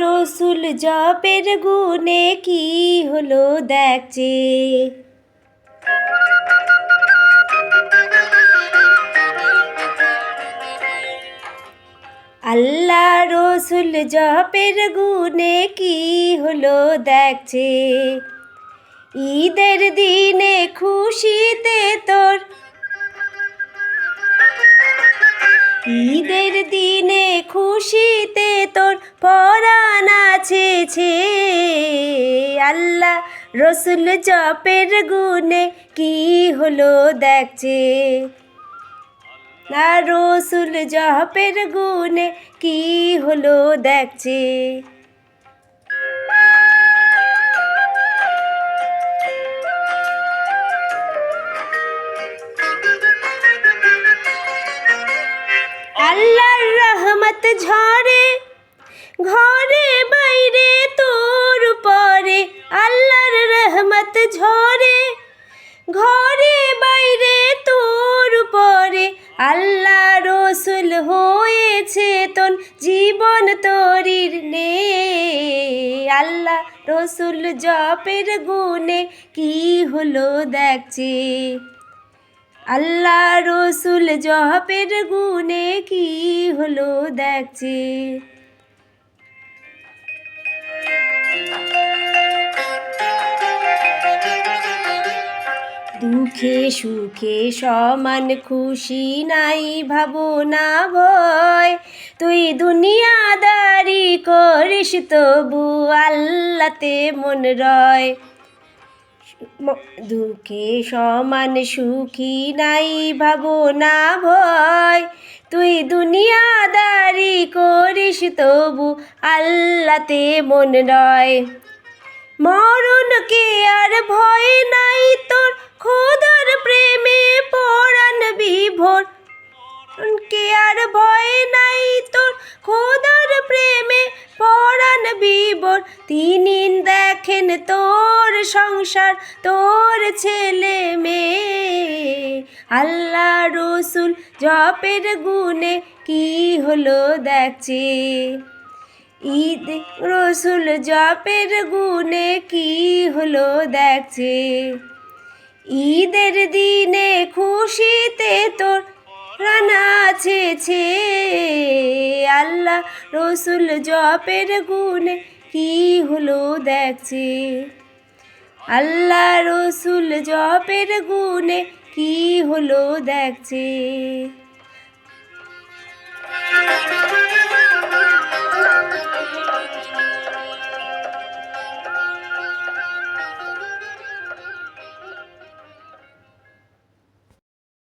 রসুল জপের গুণে কি হলো দেখছে? আল্লাহ রসুল জপের গুণে কি হলো দেখছে? ঈদের দিনে খুশিতে তোর ঈদের দিনে খুশিতে তোর পরাণ আছে ছে। আল্লাহ রসুল জপের গুনে কি হলো দেখছে না রসুল জপের গুনে কি হলো দেখছে আল্লাহর রহমত ঝরে, ঘরে বাইরে তোর পরে আল্লাহর রহমত ঝরে, ঘরে বাইরে তোর পরে আল্লাহ রসুল হয়েছে তোর জীবন তরির নে আল্লাহ রসুল জপের গুণে কি হলো দেখছে? আল্লাহ রসুল জহপের গুণে কি হলো দেখছে? দুঃখে সুখে সমান খুশি নাই ভাবনা ভয়। তুই দুনিয়াদারি করিস তবু আল্লাতে মন রয়। দুঃখে সমান সুখী নাই ভাবনা ভয়। তুই দুনিয়াদারি করিস তবু আল্লাতে মন নয়। রয় মরণকে আর ভয় নাই তোর, খোদার প্রেমে পরাণ বিভোর। কে আর ভয় নাই তোর, খোদার প্রেমে পরাণ বিভোর। তিনি তোর সংসার, তোর ছেলে মেয়ে। আল্লাহ রসুল জপের গুণে কি হলো দেখছে? ঈদ রসুল জপের গুণে কি হলো দেখছে? ঈদের দিনে খুশিতে তোর প্রাণ আছে আল্লাহ রসুল জপের গুণে কি হলো দেখছে? আল্লাহ রসুল জপের গুণে কি হলো দেখছে?